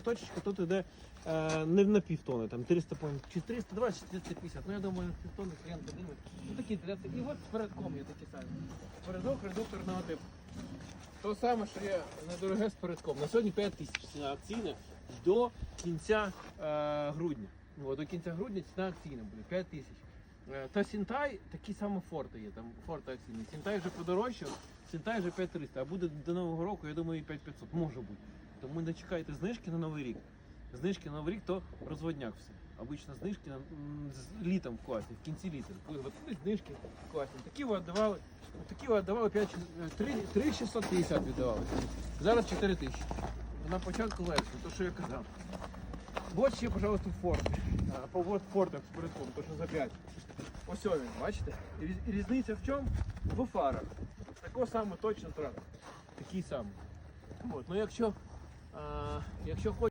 Точечка тут іде е, не на півтони, там 300 пон- чи 320, чи 350. Ну я думаю, на півтони клієнт подивить. Ну такі для І от передком є такі самі. Передок редукторного типу. То саме, що є недороге з передком. На сьогодні 5 тисяч ціна акційна до кінця е, грудня. Ну, до кінця грудня ціна акційна буде 5 тисяч. Е, Та Сінтай такі саме форти є, там форти акційні. Сінтай вже подорожчав, Сінтай вже 5300, а буде до Нового року, я думаю, і 5500, може бути. Тому не чекайте знижки на Новий рік. Знижки на Новий рік то розводняк все. Обично знижки на- з літом класні, в кінці літа. От тут знижки класні. Такі ви віддавали, такі ви віддавали 5, 3, 3650 віддавали. Зараз 4 тисячі. На початку легше, то що я казав. Вот ще, пожалуйста, форт. А, По вот фортах з передком, то що за 5. Ось він, бачите? Різниця в чому? В фарах. Такого саме точно трактор. Такий самий. От. Ну якщо, якщо хоч